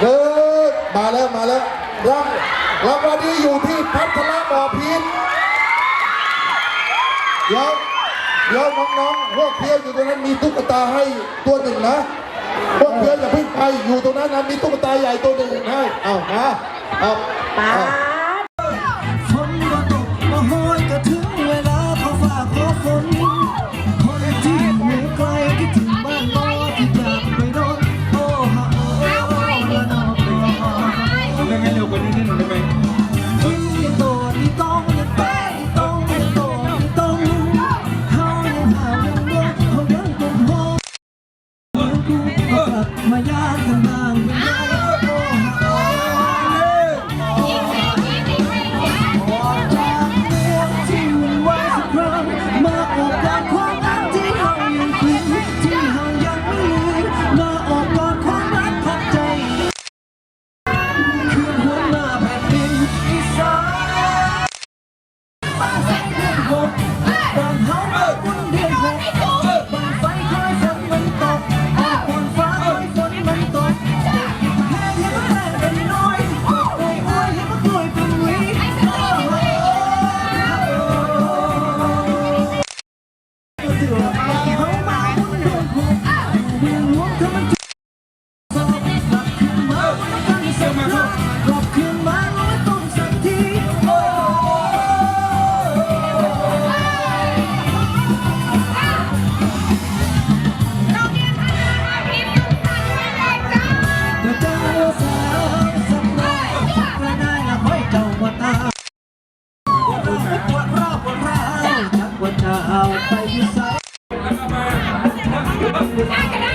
เดินมาแล้วมาแล้วรางรางวันนี้อยู่ที่พัทละบ่อพีษเดี๋ยวเดี๋ยวน้องๆพวกเพียวอยู่ตรงนั้นมีตุ๊กตาให้ตัวหนึ่งนะพวกเพียวอย่าเพิ่งไปอยู่ตรงนั้นนะมีตุ๊กตาใหญ่ตัวหนึ่งให้เอามาเอาป้า Knock it!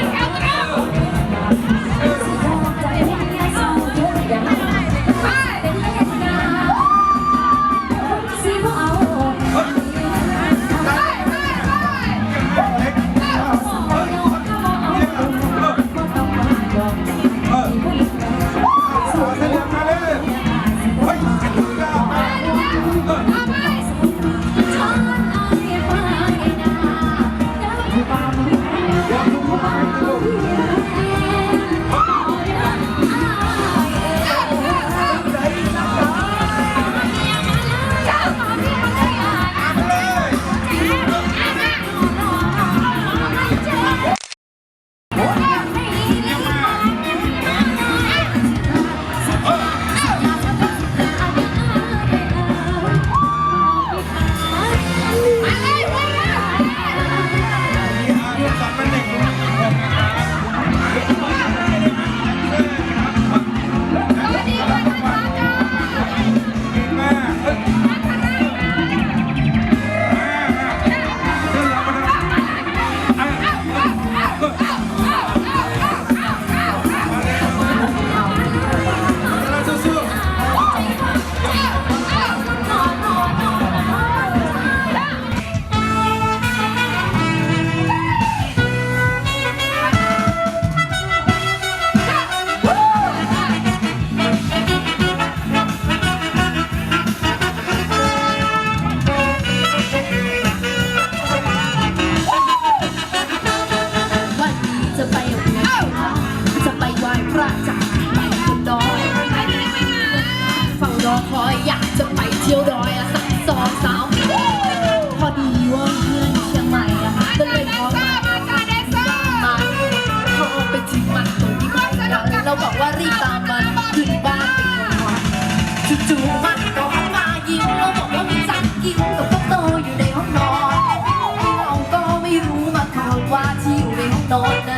ว่าเพื่อนเชียงใหม่อะเลยขอมาพอไปถึงมันตรงนี้มันแล้วเราบอกว่ารีบตามมันถึงบ้านเป็นนวันจู่ๆมันก็ออกมายิ้มเราบอกว่ามีจักกิ้วกับพ่อโตอยู่ในห้องนอนเราก็ไม่รู้มาก่อว่าที่อยู่ในห้องนอน